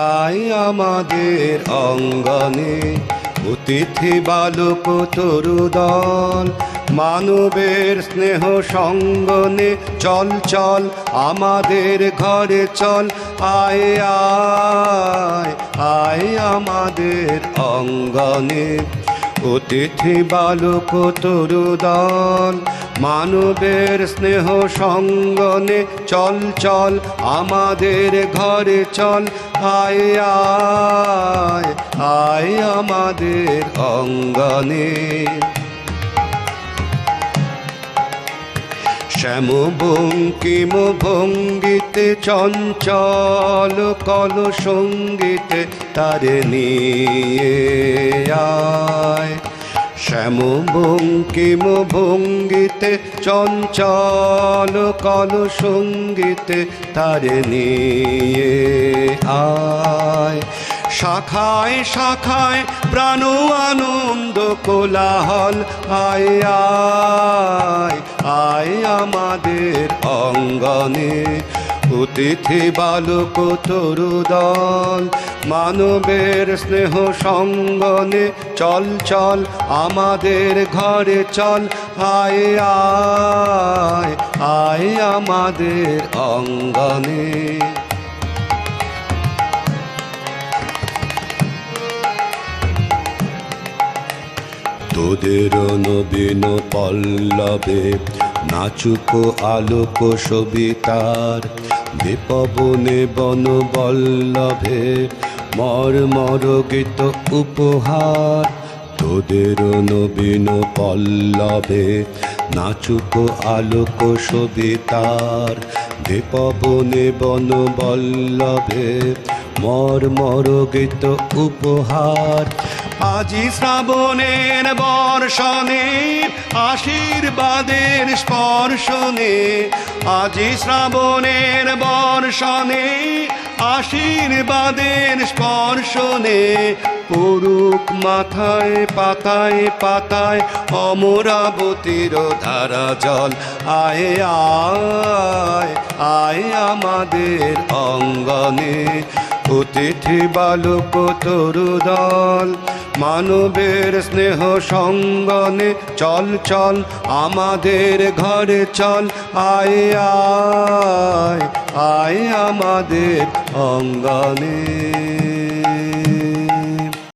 আয় আমাদের অঙ্গনে। অতিথি বালক তরুদল, মানবের স্নেহ সঙ্গনে চল চল, আমাদের ঘরে চল। আয় আয় আয় আমাদের অঙ্গনে। অতিথি বালক তরুদল মানবের স্নেহ সঙ্গনে চল চল, আমাদের ঘরে চল, আয় আয় আয় আমাদের অঙ্গনে। শ্যাম বঙ্কিম ভঙ্গিতে চঞ্চল কল সঙ্গীতে তারে নিয়ে শ্যাম বঙ্কিম ভঙ্গিতে, চঞ্চল কল সঙ্গীতে তারে নিয়ে আয়। শাখায় শাখায় প্রাণ আনন্দ কোলাহল, আয় আয় আয় আমাদের অঙ্গনে। অতিথি বালক তরুদল, মানবের স্নেহ সঙ্গনে চল চল, আমাদের ঘরে চল, আয় আয় আয় আমাদের অঙ্গনে। তোদের নবীন পল্লবে নাচুক আলোক সবিতার বিপবনে বন বল্লভে, মর গীত উপহার। তোদের নবীন পল্লবে নাচুক আলোক সবিতার। বিপবনে বন বল্লভে, মর মর গীত উপহার। আজি শ্রাবণের বর্ষণে, আশীর্বাদের স্পর্শনে আজি শ্রাবণের বর্ষণে আশীর্বাদের স্পর্শনে পুরুক মাথায় পাতায় পাতায় অমরাবতীর ধারা জল। আয় আয় আয় আমাদের অঙ্গনে। অতিথি বালক তরুদল মানবের স্নেহ সঙ্গনে চল চল, আমাদের ঘরে চল, আয় আয় আয় আমাদের অঙ্গনে।